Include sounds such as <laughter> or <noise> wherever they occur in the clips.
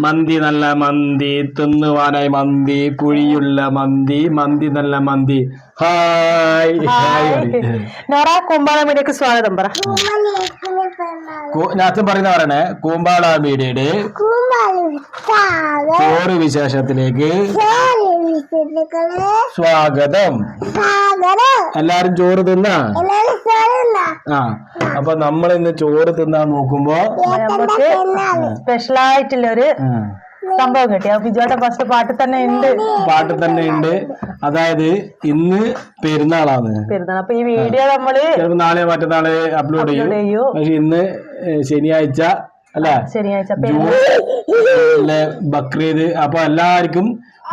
മന്തി നല്ല മന്തി തിന്നുവാനായി മന്തി കുഴിയുള്ള മന്തി മന്തി നല്ല മന്തി. ഹായ്. നോറ കുമ്പാള മീഡിയക്ക് സ്വാഗതം പറ. ഞാൻ അച്ഛൻ പറയുന്ന പറയണേ കൂമ്പാള മീഡിയയുടെ ചോറ് വിശേഷത്തിലേക്ക് സ്വാഗതം. എല്ലാരും ചോറ് തിന്നാ? ആ അപ്പൊ നമ്മൾ ഇന്ന് ചോറ് തിന്നാൻ നോക്കുമ്പോ നമുക്ക് സ്പെഷ്യൽ ആയിട്ടുള്ള ഒരു സംഭവം കിട്ടി. അപ്പൊ ബിജോട്ടെ ഫസ്റ്റ് പാട്ട് തന്നെ ഉണ്ട്. പാട്ട് തന്നെ ഉണ്ട്. അതായത് ഇന്ന് പെരുന്നാളാണ്. പെരുന്നാൾ. അപ്പൊ ഈ വീഡിയോ നമ്മൾ ചിലപ്പോ നാളെ മറ്റന്നാളെ അപ്ലോഡ് ചെയ്യും. പക്ഷെ ഇന്ന് ശനിയാഴ്ച അല്ല? ശനിയാഴ്ച ബക്രീദ്. അപ്പൊ എല്ലാവർക്കും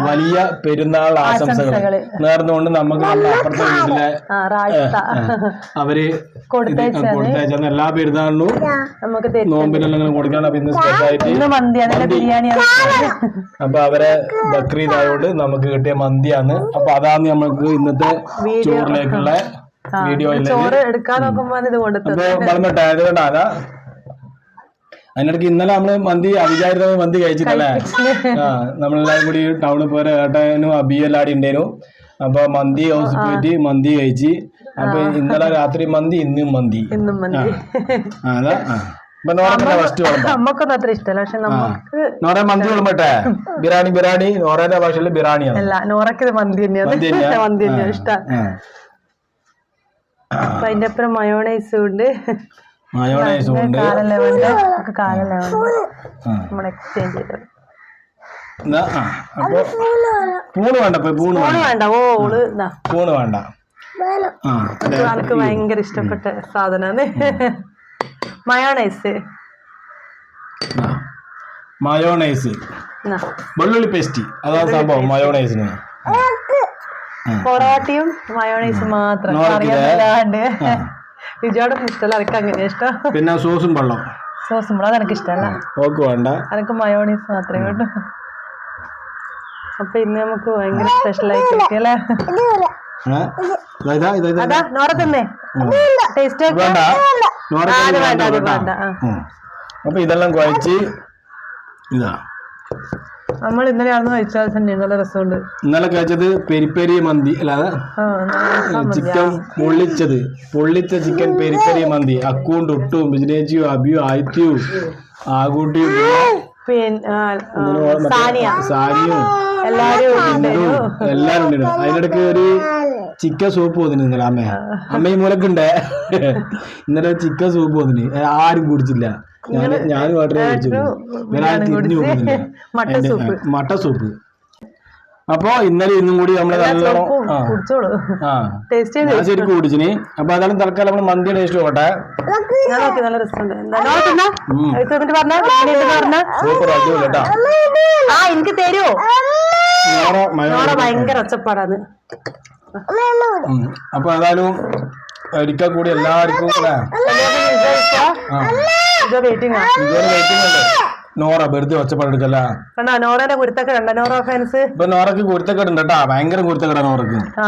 വലിയ പെരുന്നാൾ ആശംസകൾ. നേർന്നുകൊണ്ട് നമുക്ക് നമ്മുടെ അപ്പുറത്തെ വീട്ടിലെ അവർ കൊടുത്തയച്ചാൽ എല്ലാ പെരുന്നാളിനും നമുക്ക് നോമ്പിനെല്ലാം കൊടുക്കാണ് അപ്പൊ ഇന്ന് ബിരിയാണിയാണ് അപ്പൊ അവരെ ബക്രീദ് ആയതുകൊണ്ട് നമുക്ക് കിട്ടിയ മന്തിയാണ്. അപ്പൊ അതാണ് നമുക്ക് ഇന്നത്തെ ചോറിലേക്കുള്ള വീഡിയോ ചോറ് എടുക്കാൻ നോക്കുമ്പോ ഇത് കൊടുത്തത്. അപ്പൊ വളമിട്ട ആയതുകൊണ്ടാണ് അതിനിടയ്ക്ക് ഇന്നലെ നമ്മൾ മന്തി അവിചാരിതമായി മന്തി കഴിച്ചിട്ടല്ലേ? ആ നമ്മളെല്ലാരും കൂടി ടൗണിൽ പോരെ ഏട്ടനും അബിയെല്ലാം ആടി ഉണ്ടായിരുന്നു. അപ്പൊ മന്തി ഹൗസ് പോയിട്ട് മന്തി കഴിച്ച് അപ്പൊ ഇന്നലെ രാത്രി മന്തി ഇന്നും മന്തി. ഇന്നും മന്തി. അതാ അത്ര ഇഷ്ടമല്ല പക്ഷെ നമുക്ക് മന്തി വിളമ്പട്ടെ? നോറയുടെ ഭാഷയിൽ ബിരിയാണിയാണ്. അല്ല മന്തി തന്നെയാണ്. മന്തി <laughs> തന്നെയാണ് ഇഷ്ടം. അതിന്റെ അപ്പുറം മയോണൈസും ഉണ്ട് മയോണൈസും ഉണ്ട്. നമ്മൾ എക്സ്ചേഞ്ച് ചെയ്തത് എന്നാ, ആ. അപ്പൊ പൂണ് വേണ്ട ഇപ്പൊ പൂണ് വേണ്ട. ഓൾ വേണ്ട. ഓ ഓൾ ഇതാ. പൂണ് വേണ്ട. ആ അതെ. എനിക്ക് ഭയങ്കര ഇഷ്ടപ്പെട്ട സാധനമാണ് മയോണൈസ്. ആ. മയോണൈസ്. വെള്ളുള്ളി പേസ്റ്റ്. അതാണ് സംഭവം മയോണൈസിന്. പൊറോട്ടയും മയോണൈസും മാത്രം? അറിയാമല്ലാണ്ട് വിജയോടൊന്നും ഇഷ്ടമല്ല എനിക്ക് അങ്ങനെ ഇഷ്ടം? പിന്നെ സോസും വെള്ളം. സോസും കൂടെ എനിക്ക് ഇഷ്ടമല്ല ഓക്ക് വേണ്ട. എനിക്ക് മയോണീസ് മാത്രമേ വേണ്ടു അപ്പൊ ഇന്ന് നമുക്ക് ഭയങ്കര സ്പെഷ്യൽ ആയിട്ട് ഇതാ അതാ നോറ തിന്നേ. ടേസ്റ്റ് വേണ്ട. വേണ്ട. അപ്പൊ ഇതെല്ലാം കുഴച്ച് ഇതാ. നമ്മൾ ഇന്നലെ തന്നെ നല്ല രസമുണ്ട്. ഇന്നലെ കഴിച്ചത് പെരിപ്പെരി മന്തി അല്ലാതെ ചിക്കൻ പൊള്ളിച്ചത് പൊള്ളിച്ച ചിക്കൻ പെരിപ്പെരി മന്തി. അക്കൂണ്ട് ഒട്ടും ബിജിനേജിയും അബിയും ആയിത്യവും ആകൂട്ടിയും സാനിയ. എല്ലാരും ഉണ്ടായിരുന്നു അതിനിടയ്ക്ക് ഒരു ചിക്കൻ സൂപ്പ് പോന്നിന് ഇന്നലെ അമ്മ. അമ്മയും ഈ മൂലക്കുണ്ടേ ഇന്നലെ ചിക്കൻ സൂപ്പ് പോന്നിന് ആരും കുടിച്ചില്ല. ഞാൻ മട്ട സൂപ്പ്. അപ്പൊ ഇന്നലെ ഇന്നും കൂടി നമ്മൾ നല്ലോണം കുടിച്ചോളൂ. ആ. ടേസ്റ്റ് ചെയ്ത് ഞാൻ ശരിക്കും കുടിച്ചിന്. അപ്പൊ അതാണ് തൽക്കാലം നമ്മൾ മന്തി ടേസ്റ്റ് പറഞ്ഞാ? സൂപ്പർ അടിപൊളി കേട്ടാ. എനിക്ക് തരുമോ ഭയങ്കര ഒച്ചപ്പാടാണ്. അപ്പൊ ഏതായാലും ഒരിക്കൽ കൂടി എല്ലാവർക്കും അല്ലേ? ഇത് വെയിറ്റിംഗ് ആ ഇതുവരെ വെയിറ്റിംഗ് ഉണ്ട് നോറ വെറുതെ ഒച്ചപ്പാടെടുക്കല്ല. കണ്ടോ നോറയുടെ കുരുത്തൊക്കെ കണ്ട? നോറ ഫാൻസ് ഇപ്പൊ നോറക്ക് കുരുത്തക്കെട്ടുണ്ട് കേട്ടാ. ഭയങ്കര കുരുത്തക്കെടാ നോറക്ക്. ആ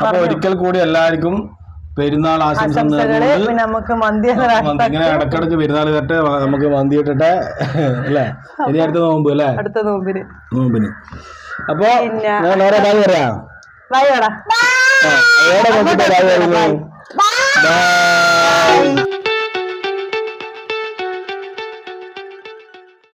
അപ്പൊ ഒരിക്കൽ കൂടി എല്ലാവർക്കും പെരുന്നാൾ ആശംസ ആശംസകൾ നേർന്നുകൊണ്ട് പിന്നെ നമുക്ക് മന്തി മന്തി ഇങ്ങനെ ഇടക്കിടക്ക് പെരുന്നാൾ തട്ടെ നമുക്ക് മന്തി ഇട്ടിട്ടെ അല്ലേ? ഇനി അടുത്ത നോമ്പ് അല്ലേ? അടുത്ത നോമ്പിന്. നോമ്പിന്. അപ്പൊ പിന്നെ- ഞാൻ നോറ ബായ് പറയാം. ബൈ ആ, എവിടെ നോക്കിട്ടാ ബായ് പറയുന്നത്? ബൈ